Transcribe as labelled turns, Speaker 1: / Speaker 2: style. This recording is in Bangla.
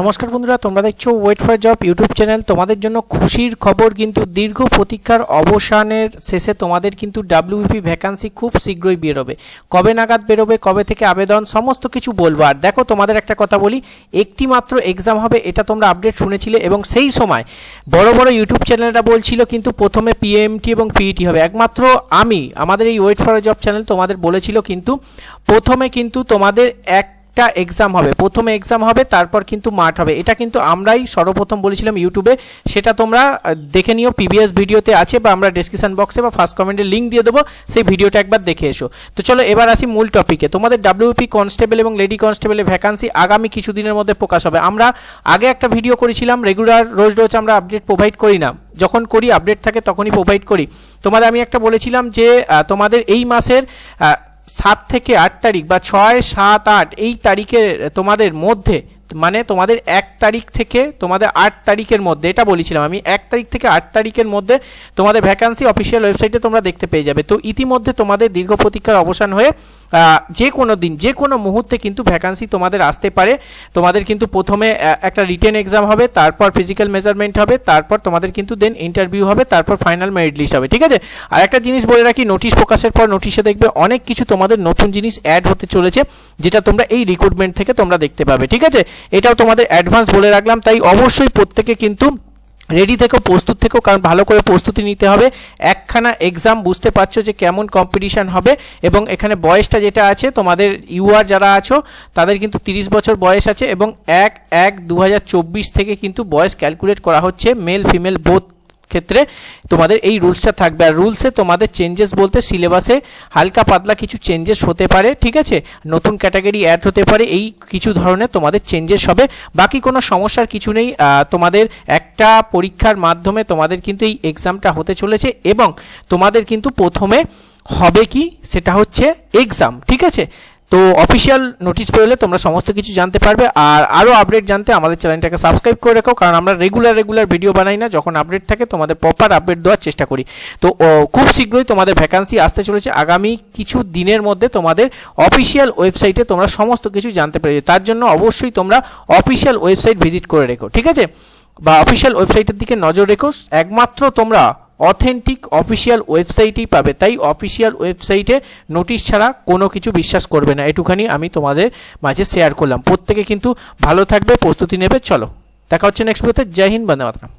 Speaker 1: নমস্কার বন্ধুরা, তোমরা দেখছ wait for job YouTube channel তোমাদের জন্য খুশির খবর কিন্তু দীর্ঘ প্রতীক্ষার অবসানের শেষে তোমাদের কিন্তু ডাব্লিউপি ভ্যাকান্সি খুব শীঘ্রই বেরোবে। কবে নাগাদ বেরোবে, কবে থেকে আবেদন, সমস্ত কিছু বলব। আর দেখো, তোমাদের একটা কথা বলি, একটি মাত্র এক্সাম হবে, এটা তোমরা আপডেট শুনেছিলে এবং সেই সময় বড় বড় ইউটিউব চ্যানেলরা বলছিল কিন্তু প্রথমে পিএমটি এবং পিইটি হবে। একমাত্র আমি, আমাদের এই ওয়েট ফর জব চ্যানেল তোমাদের বলেছিল কিন্তু প্রথমে কিন্তু তোমাদের এক একটা এক্সাম হবে। প্রথমে এক্সাম হবে, তারপর কিন্তু মাঠ হবে। এটা কিন্তু আমরাই সর্বপ্রথম বলেছিলাম ইউটিউবে। সেটা তোমরা দেখে নিও পিবিএস ভিডিওতে আছে বা আমরা ডিসক্রিপশন বক্সে বা ফার্স্ট কমেন্টে লিঙ্ক দিয়ে দেবো, সেই ভিডিওটা একবার দেখে এসো। তো চলো, এবার আসি মূল টপিকে তোমাদের ডাব্লিউপি কনস্টেবল এবং লেডি কনস্টেবলের ভ্যাকান্সি আগামী কিছুদিনের মধ্যে প্রকাশ হবে। আমরা আগে একটা ভিডিও করেছিলাম রেগুলার রোজ রোজ আমরা আপডেট প্রোভাইড করি না। যখন করি আপডেট থাকে, তখনই প্রোভাইড করি। তোমাদের আমি একটা বলেছিলাম যে তোমাদের এই মাসের সাত থেকে আট তারিখ বা ছয় সাত আট এই তারিখের তোমাদের মধ্যে মানে তোমাদের এক তারিখ থেকে তোমাদের আট তারিখের মধ্যে, এটা বলেছিলাম আমি, এক তারিখ থেকে আট তারিখের মধ্যে তোমাদের ভ্যাকান্সি অফিসিয়াল ওয়েবসাইটে তোমরা দেখতে পেয়ে যাবে। তো ইতিমধ্যে তোমাদের দীর্ঘ প্রতীক্ষার অবসান হয়ে যে কোনো দিন, যে কোনো মুহূর্তে কিন্তু ভ্যাকান্সি তোমাদের আসতে পারে। তোমাদের কিন্তু প্রথমে একটা রিটেন এক্সাম হবে, তারপর ফিজিক্যাল মেজারমেন্ট হবে, তারপর তোমাদের কিন্তু দেন ইন্টারভিউ হবে, তারপর ফাইনাল মেরিট লিস্ট হবে, ঠিক আছে? আর একটা জিনিস বলে রাখি নোটিশ প্রকাশের পর নোটিশে দেখবে অনেক কিছু তোমাদের নতুন জিনিস অ্যাড হতে চলেছে, যেটা তোমরা এই রিক্রুটমেন্ট থেকে তোমরা দেখতে পাবে, ঠিক আছে? এটাও তোমাদের অ্যাডভান্স বলে রাখলাম, তাই অবশ্যই প্রত্যেকে কিন্তু রেডি থেকো, প্রস্তুত থেকো, কারণ ভালো করে প্রস্তুতি নিতে হবে। একখানা এক্সাম বুঝতে পারছ যে কেমন কম্পিটিশান হবে এবং এখানে বয়সটা যেটা আছে, তোমাদের ইউআর যারা আছো, তাদের কিন্তু তিরিশ বছর বয়স আছে এবং এক এক দু থেকে কিন্তু বয়স ক্যালকুলেট করা হচ্ছে মেল ফিমেল বোথ ক্ষেত্রে তোমাদের এই রুলসটা থাকবে। আর রুলসে তোমাদের চেঞ্জেস বলতে সিলেবাসে হালকা পাতলা কিছু চেঞ্জেস হতে পারে, ঠিক আছে? নতুন ক্যাটাগরি অ্যাড হতে পারে, এই কিছু ধরনের তোমাদের চেঞ্জেস হবে। বাকি কোনো সমস্যার কিছু নেই তোমাদের একটা পরীক্ষার মাধ্যমে তোমাদের কিন্তু এই এক্সামটা হতে চলেছে এবং তোমাদের কিন্তু প্রথমে হবে কি? সেটা হচ্ছে এক্সাম ঠিক আছে? তো অফিসিয়াল নোটিশ পেলে তোমরা সমস্ত কিছু জানতে পারবে। আর আরও আপডেট জানতে আমাদের চ্যানেলটাকে সাবস্ক্রাইব করে রাখো, কারণ আমরা রেগুলার রেগুলার ভিডিও বানাই না। যখন আপডেট থাকে, তোমাদের প্রপার আপডেট দেওয়ার চেষ্টা করি। তো খুব শীঘ্রই তোমাদের ভ্যাকান্সি আসতে চলেছে। আগামী কিছু দিনের মধ্যে তোমাদের অফিসিয়াল ওয়েবসাইটে তোমরা সমস্ত কিছু জানতে পেরে তার জন্য অবশ্যই তোমরা অফিসিয়াল ওয়েবসাইট ভিজিট করে রেখো, ঠিক আছে? বা অফিসিয়াল ওয়েবসাইটের দিকে নজর রেখো। একমাত্র তোমরা অথেন্টিক অফিসিয়াল ওয়েবসাইটেই পাবে। তাই অফিসিয়াল ওয়েবসাইটে নোটিশ ছাড়া কোনো কিছু বিশ্বাস করবে না। এটুখানি আমি তোমাদের মাঝে শেয়ার করলাম। প্রত্যেকে কিন্তু ভালো থাকবে, প্রস্তুতি নেবে। চলো, দেখা হচ্ছে নেক্সট ভিডিওতে জয় হিন্দ, বন্দে মাতরম।